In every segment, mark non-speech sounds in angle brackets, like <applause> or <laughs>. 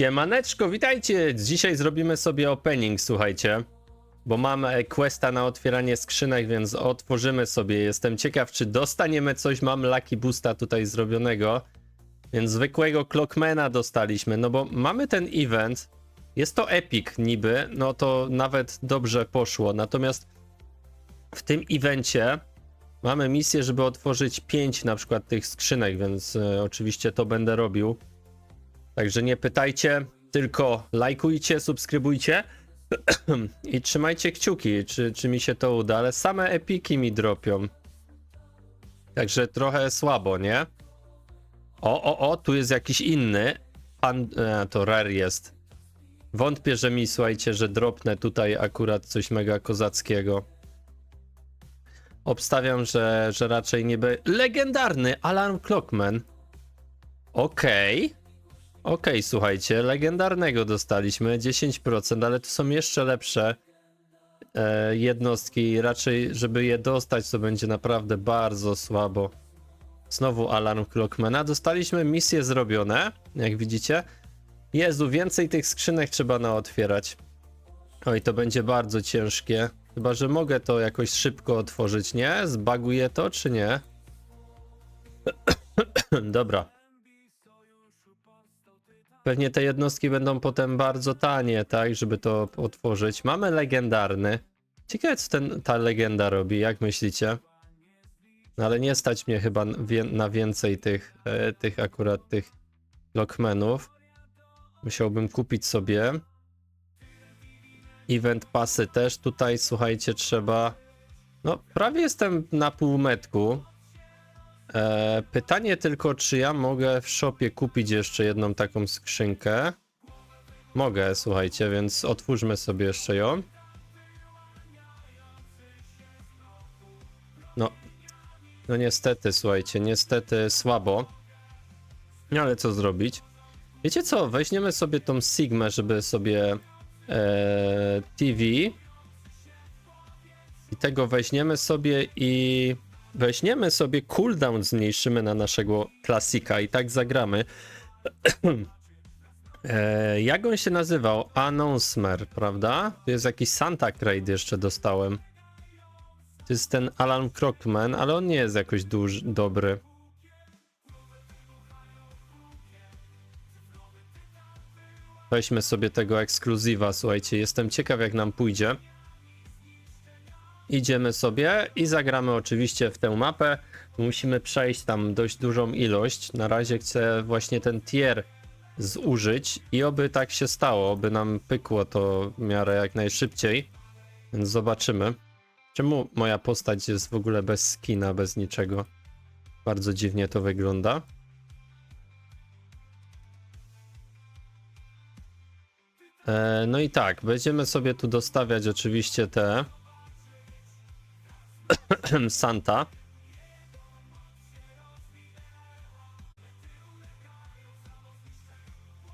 Siemaneczko, witajcie! Dzisiaj zrobimy sobie opening, słuchajcie. Bo mam e, questa na otwieranie skrzynek, więc otworzymy sobie. Jestem ciekaw, czy dostaniemy coś. Mam Lucky Boosta tutaj zrobionego. Więc zwykłego Clockmana dostaliśmy. No bo mamy ten event. Jest to epic niby. No to nawet dobrze poszło. Natomiast w tym evencie mamy misję, żeby otworzyć 5 na przykład tych skrzynek, więc e, oczywiście to będę robił. Także nie pytajcie, tylko lajkujcie, subskrybujcie <clears throat> i trzymajcie kciuki, czy, czy mi się to uda, ale same epiki mi dropią. Także trochę słabo, nie? O, o, o, tu jest jakiś inny. Pan, e, to rare jest. Wątpię, że mi, słuchajcie, że dropnę tutaj akurat coś mega kozackiego. Obstawiam, że, że raczej nie by... Legendarny Alarm Clockman. Okej. Okej, słuchajcie, legendarnego dostaliśmy 10%, ale to są jeszcze lepsze e, jednostki. Raczej, żeby je dostać, to będzie naprawdę bardzo słabo. Znowu alarm Clockmana. Dostaliśmy misje zrobione, jak widzicie. Jezu, więcej tych skrzynek trzeba naotwierać. Oj, to będzie bardzo ciężkie. Chyba, że mogę to jakoś szybko otworzyć, nie? Zbaguję to, czy nie? <clears throat> Dobra. Pewnie te jednostki będą potem bardzo tanie, tak, żeby to otworzyć. Mamy legendarny. Ciekawe, co ten, ta legenda robi, jak myślicie? No ale nie stać mnie chyba na więcej tych, e, tych akurat tych Lockmanów. Musiałbym kupić sobie. Event pasy też tutaj, słuchajcie, trzeba... No, prawie jestem na półmetku. E, pytanie tylko, czy ja mogę w shopie kupić jeszcze jedną taką skrzynkę? Mogę, słuchajcie, więc otwórzmy sobie jeszcze ją. No, no niestety, słuchajcie, niestety słabo. No ale co zrobić? Wiecie co, weźmiemy sobie tą Sigmę, żeby sobie e, TV i tego weźmiemy sobie i weźmiemy sobie cooldown, zmniejszymy na naszego klasika i tak zagramy. <clears throat> e, jak on się nazywał? Announcer, prawda? To jest jakiś Santa Crate jeszcze dostałem. To jest ten Alarm Crockman, ale on nie jest jakoś duży, dobry. Weźmy sobie tego ekskluzywa, słuchajcie, jestem ciekaw jak nam pójdzie. Idziemy sobie i zagramy oczywiście w tę mapę. Musimy przejść tam dość dużą ilość. Na razie chcę właśnie ten tier zużyć i oby tak się stało, oby nam pykło to w miarę jak najszybciej. Więc zobaczymy. Czemu moja postać jest w ogóle bez skina, bez niczego? Bardzo dziwnie to wygląda. E, no i tak, będziemy sobie tu dostawiać oczywiście te <clears throat> Santa.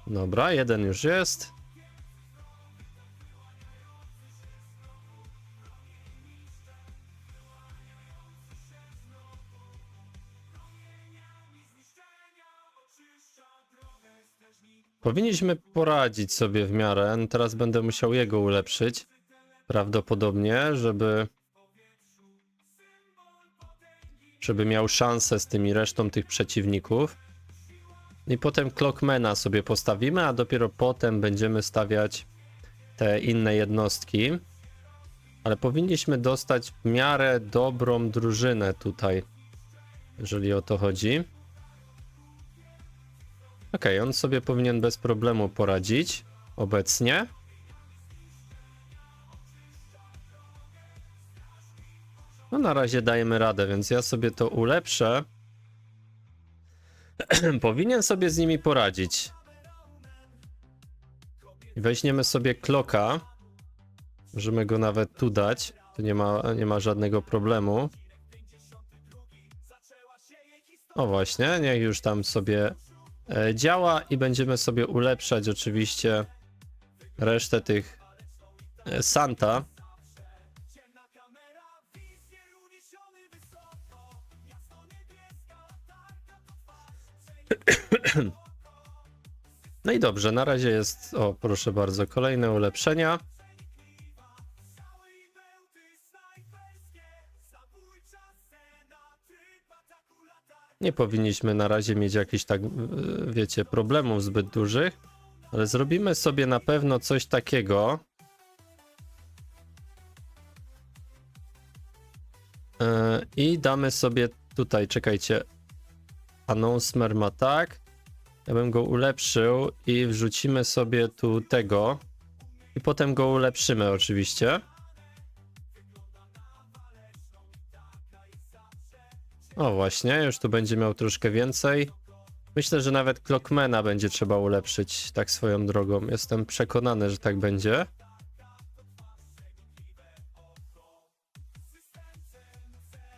Dobra, jeden już jest. Powinniśmy poradzić sobie w miarę. Teraz będę musiał jego ulepszyć. Prawdopodobnie, żeby żeby miał szansę z tymi resztą tych przeciwników. I potem Clockmana sobie postawimy, a dopiero potem będziemy stawiać te inne jednostki. Ale powinniśmy dostać w miarę dobrą drużynę tutaj, jeżeli o to chodzi. Ok, on sobie powinien bez problemu poradzić obecnie. No na razie dajemy radę, więc ja sobie to ulepszę. <clears throat> Powinien sobie z nimi poradzić. Weźmiemy sobie kloka. Możemy go nawet tu dać. Tu nie ma, nie ma żadnego problemu. O właśnie, niech już tam sobie e, działa i będziemy sobie ulepszać oczywiście resztę tych e, Santa. <clears throat> No i dobrze, na razie jest, o proszę bardzo, kolejne ulepszenia. Nie powinniśmy na razie mieć jakichś tak, wiecie, problemów zbyt dużych, ale zrobimy sobie na pewno coś takiego. E, I damy sobie tutaj, czekajcie, Announcer ma tak. Ja bym go ulepszył i wrzucimy sobie tu tego. I potem go ulepszymy oczywiście. O właśnie, już tu będzie miał troszkę więcej. Myślę, że nawet Clockmana będzie trzeba ulepszyć tak swoją drogą. Jestem przekonany, że tak będzie.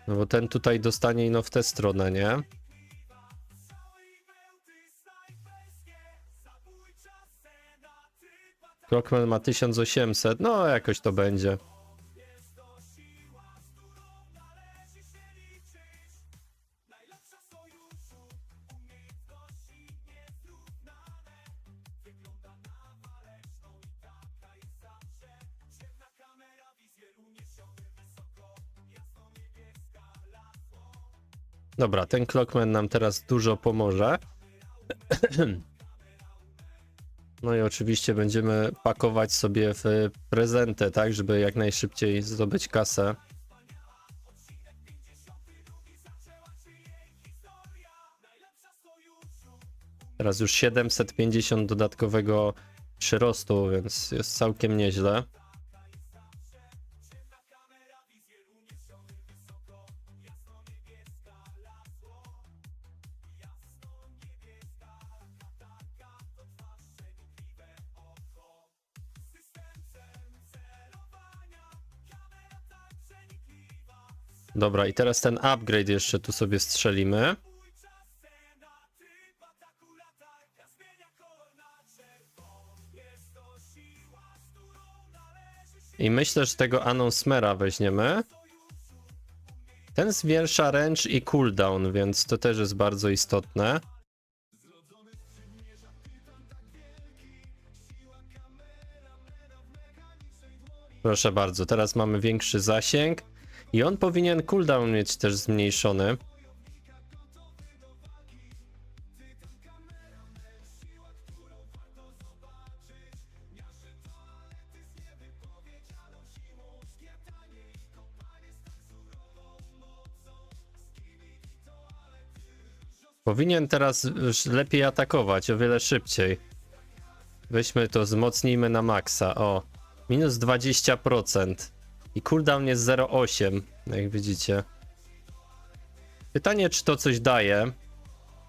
No bo ten tutaj dostanie ino w tę stronę, nie? Clockman ma 1800, no jakoś to będzie. Dobra, ten Clockman nam teraz dużo pomoże. <clears throat> <clears throat> No i oczywiście będziemy pakować sobie w prezentę, tak, żeby jak najszybciej zdobyć kasę. Teraz już 750 dodatkowego przyrostu, więc jest całkiem nieźle. Dobra, i teraz ten upgrade jeszcze tu sobie strzelimy. I myślę, że tego Annonsmera weźmiemy. Ten zwiększa range i cooldown, więc to też jest bardzo istotne. Proszę bardzo, teraz mamy większy zasięg. I on powinien cooldown mieć też zmniejszony. Powinien teraz lepiej atakować, o wiele szybciej. Weźmy to, wzmocnijmy na maksa. O, minus 20%. I cooldown jest 0,8, jak widzicie. Pytanie, czy to coś daje.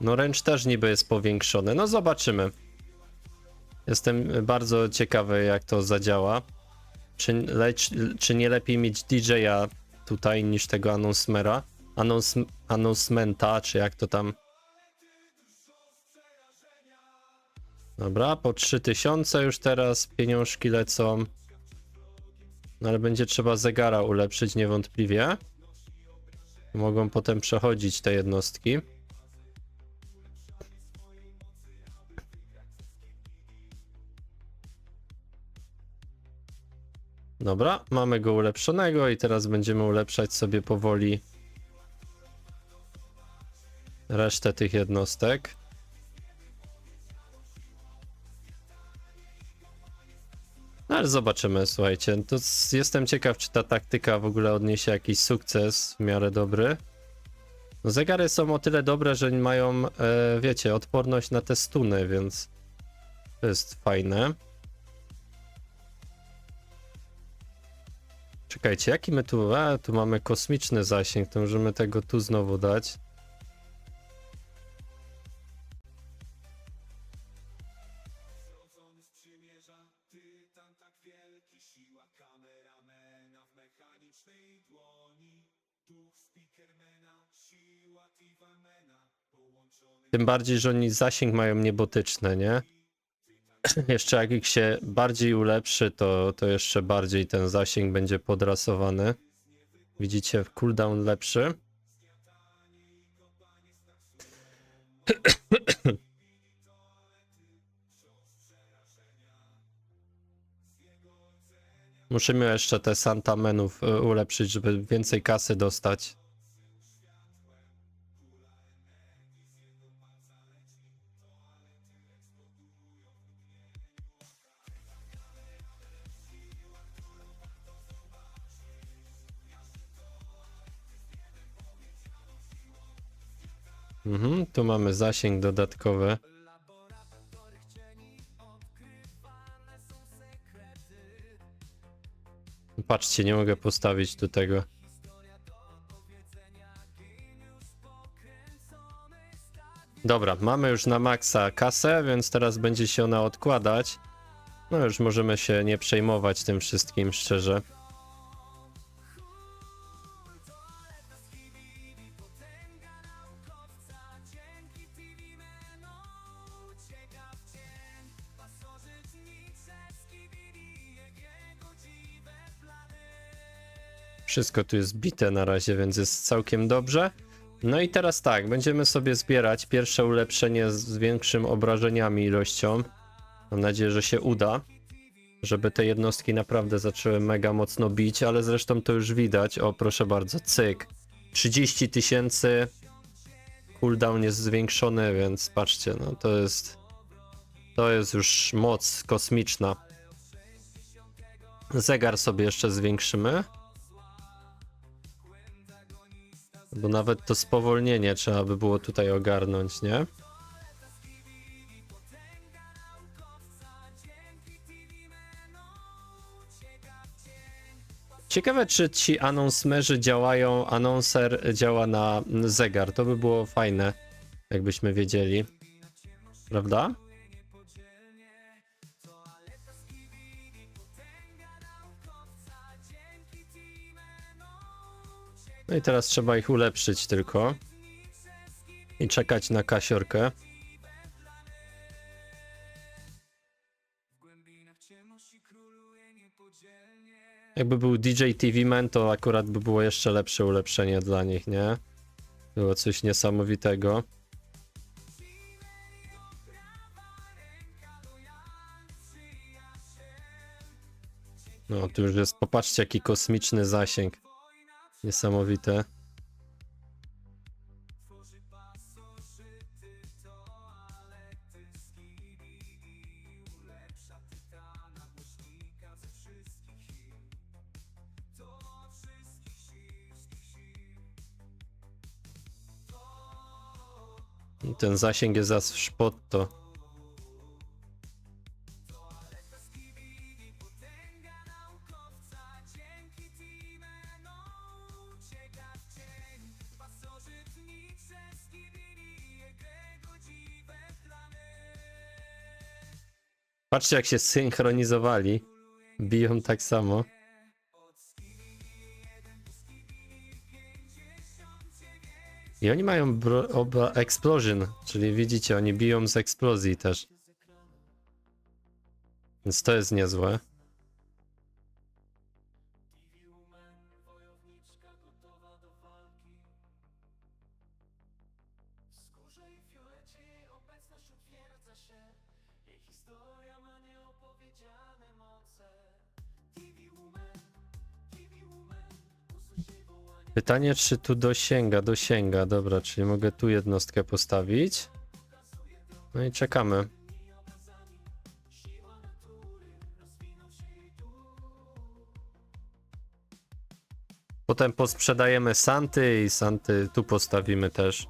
No ręcz też niby jest powiększony. No zobaczymy. Jestem bardzo ciekawy, jak to zadziała. Czy, lecz, czy nie lepiej mieć DJ-a tutaj niż tego announcemera? Annons, announcementa, czy jak to tam... Dobra, po 3000 już teraz pieniążki lecą. No ale będzie trzeba zegara ulepszyć niewątpliwie. Mogą potem przechodzić te jednostki. Dobra, mamy go ulepszonego i teraz będziemy ulepszać sobie powoli resztę tych jednostek. Ale zobaczymy, słuchajcie. To s- jestem ciekaw, czy ta taktyka w ogóle odniesie jakiś sukces w miarę dobry. No, zegary są o tyle dobre, że mają, e, wiecie, odporność na te stuny, więc to jest fajne. Czekajcie, jaki my tu... A, tu mamy kosmiczny zasięg, to możemy tego tu znowu dać. Tym bardziej, że oni zasięg mają niebotyczny, nie? jeszcze jak ich się bardziej ulepszy, to, to jeszcze bardziej ten zasięg będzie podrasowany. Widzicie, cooldown lepszy. Musimy jeszcze te Santa menów y, ulepszyć, żeby więcej kasy dostać. Tu mamy zasięg dodatkowy. Patrzcie, nie mogę postawić do tego. Dobra, mamy już na maksa kasę, więc teraz będzie się ona odkładać. No już możemy się nie przejmować tym wszystkim, szczerze. Wszystko tu jest bite na razie, więc jest całkiem dobrze. No i teraz tak, będziemy sobie zbierać pierwsze ulepszenie z większym obrażeniami ilością. Mam nadzieję, że się uda, żeby te jednostki naprawdę zaczęły mega mocno bić, ale zresztą to już widać. O, proszę bardzo, cyk. 30 tysięcy. Cooldown jest zwiększony, więc patrzcie, no to jest. To jest już moc kosmiczna. Zegar sobie jeszcze zwiększymy. Bo nawet to spowolnienie trzeba by było tutaj ogarnąć, nie? Ciekawe, czy ci anonsmerzy działają, anonser działa na zegar. To by było fajne, jakbyśmy wiedzieli. Prawda? No i teraz trzeba ich ulepszyć tylko. I czekać na kasiorkę. Jakby był DJ TV Man, to akurat by było jeszcze lepsze ulepszenie dla nich, nie? Było coś niesamowitego. No, tu już jest, popatrzcie jaki kosmiczny zasięg. Niesamowite. Ten zasięg jest aż pod to. Patrzcie jak się synchronizowali. Biją tak samo. I oni mają oba explosion, czyli widzicie, oni biją z eksplozji też. Więc to jest niezłe. Pytanie, czy tu dosięga, dosięga. Dobra, czyli mogę tu jednostkę postawić. No i czekamy. Potem posprzedajemy Santy i Santy tu postawimy też.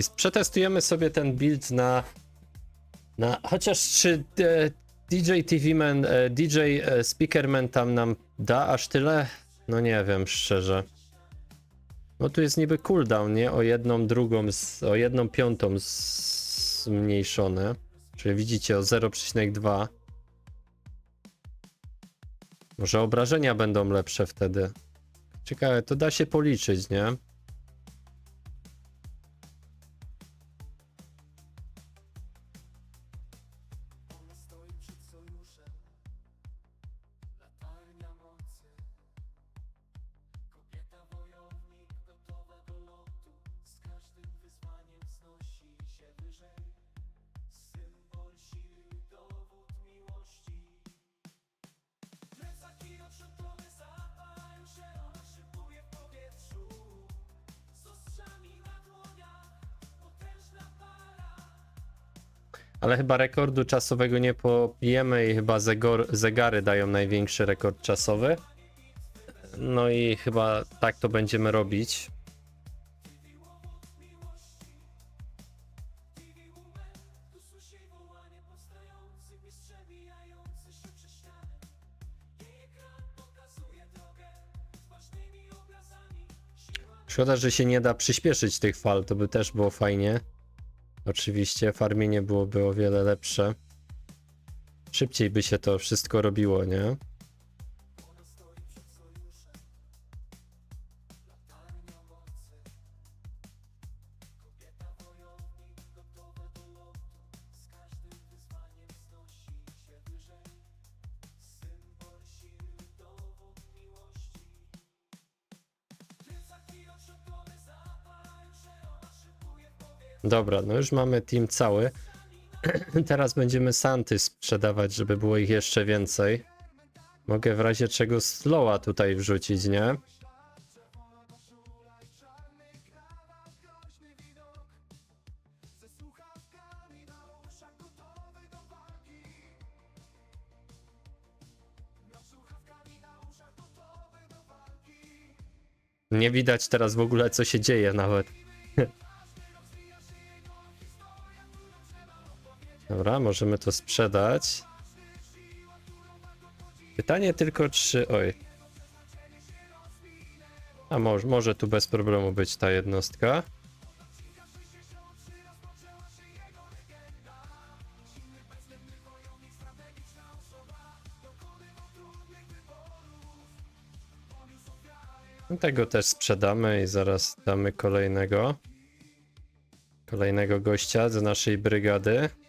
I przetestujemy sobie ten build na. na chociaż czy e, DJ TV Man, e, DJ e, Speakerman tam nam da aż tyle? No nie wiem, szczerze. No tu jest niby cooldown, nie? O jedną drugą, z, o jedną piątą zmniejszone. Czyli widzicie o 0,2. Może obrażenia będą lepsze wtedy. Ciekawe, to da się policzyć, nie? Ale chyba rekordu czasowego nie pobijemy i chyba zegor, zegary dają największy rekord czasowy. No i chyba tak to będziemy robić. Szkoda, że się nie da przyspieszyć tych fal, to by też było fajnie. Oczywiście farmienie byłoby o wiele lepsze. Szybciej by się to wszystko robiło, nie? Dobra, no już mamy team cały. <clears throat> Teraz będziemy Santy sprzedawać, żeby było ich jeszcze więcej. Mogę w razie czego slowa tutaj wrzucić, nie? Nie widać teraz w ogóle co się dzieje nawet. <laughs> Dobra, możemy to sprzedać. Pytanie tylko, czy. Oj. A może, może tu bez problemu być ta jednostka. No Tego też sprzedamy i zaraz damy kolejnego. Kolejnego gościa z naszej brygady.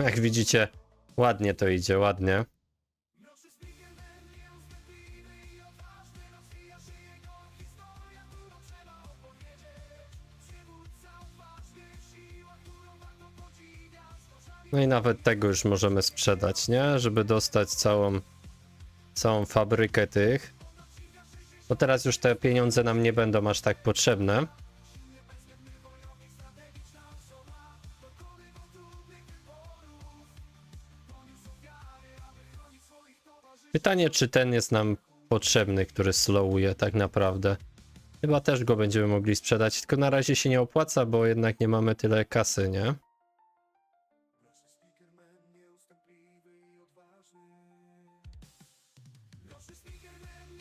<laughs> Jak widzicie, ładnie to idzie, ładnie. No i nawet tego już możemy sprzedać, nie? Żeby dostać całą, całą fabrykę tych. Bo teraz już te pieniądze nam nie będą aż tak potrzebne. Pytanie, czy ten jest nam potrzebny, który slowuje tak naprawdę. Chyba też go będziemy mogli sprzedać, tylko na razie się nie opłaca, bo jednak nie mamy tyle kasy, nie?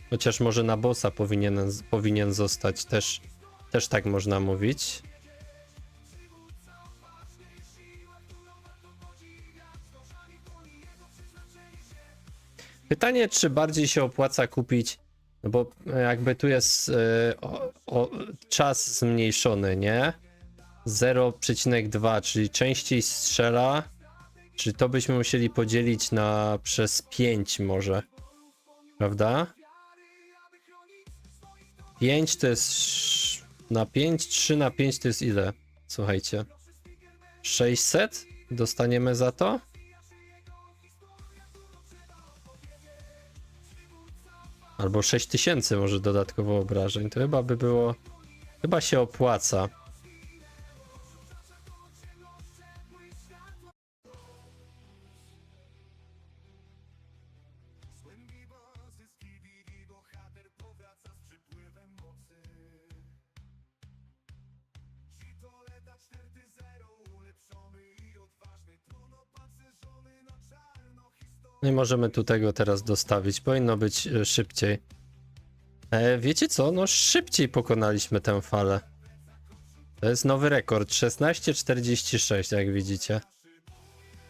Chociaż może na bossa powinien, powinien zostać też, też tak można mówić. Pytanie, czy bardziej się opłaca kupić, no bo jakby tu jest e, o, o, czas zmniejszony, nie? 0,2, czyli częściej strzela. Czy to byśmy musieli podzielić na przez 5 może? Prawda? 5 to jest na 5, 3 na 5 to jest ile? Słuchajcie. 600 dostaniemy za to? Albo 6000 może dodatkowo obrażeń. To chyba by było. Chyba się opłaca. I możemy tu tego teraz dostawić. Powinno być e, szybciej. E, wiecie co? No szybciej pokonaliśmy tę falę. To jest nowy rekord. 16.46, jak widzicie.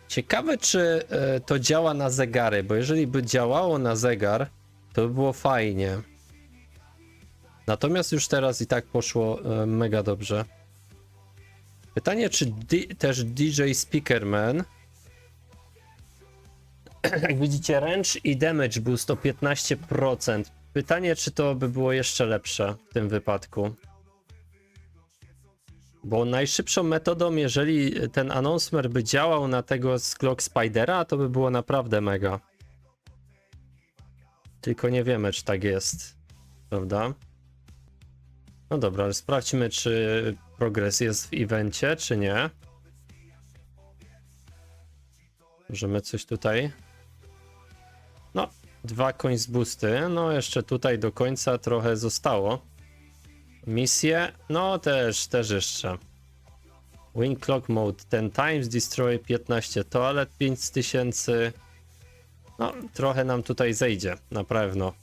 Ciekawe, czy e, to działa na zegary, bo jeżeli by działało na zegar, to by było fajnie. Natomiast już teraz i tak poszło e, mega dobrze. Pytanie, czy di- też DJ Speakerman jak <clears throat> widzicie, range i damage boost o 15%. Pytanie, czy to by było jeszcze lepsze w tym wypadku. Bo najszybszą metodą, jeżeli ten announcement by działał na tego z Glock Spidera, to by było naprawdę mega. Tylko nie wiemy, czy tak jest. Prawda? No dobra, ale sprawdźmy, czy progres jest w evencie, czy nie. Możemy coś tutaj. No, dwa coins boosty. No, jeszcze tutaj do końca trochę zostało. Misje, no też, też jeszcze. Win clock mode 10 times, destroy 15 toalet 5000. No, trochę nam tutaj zejdzie, na pewno.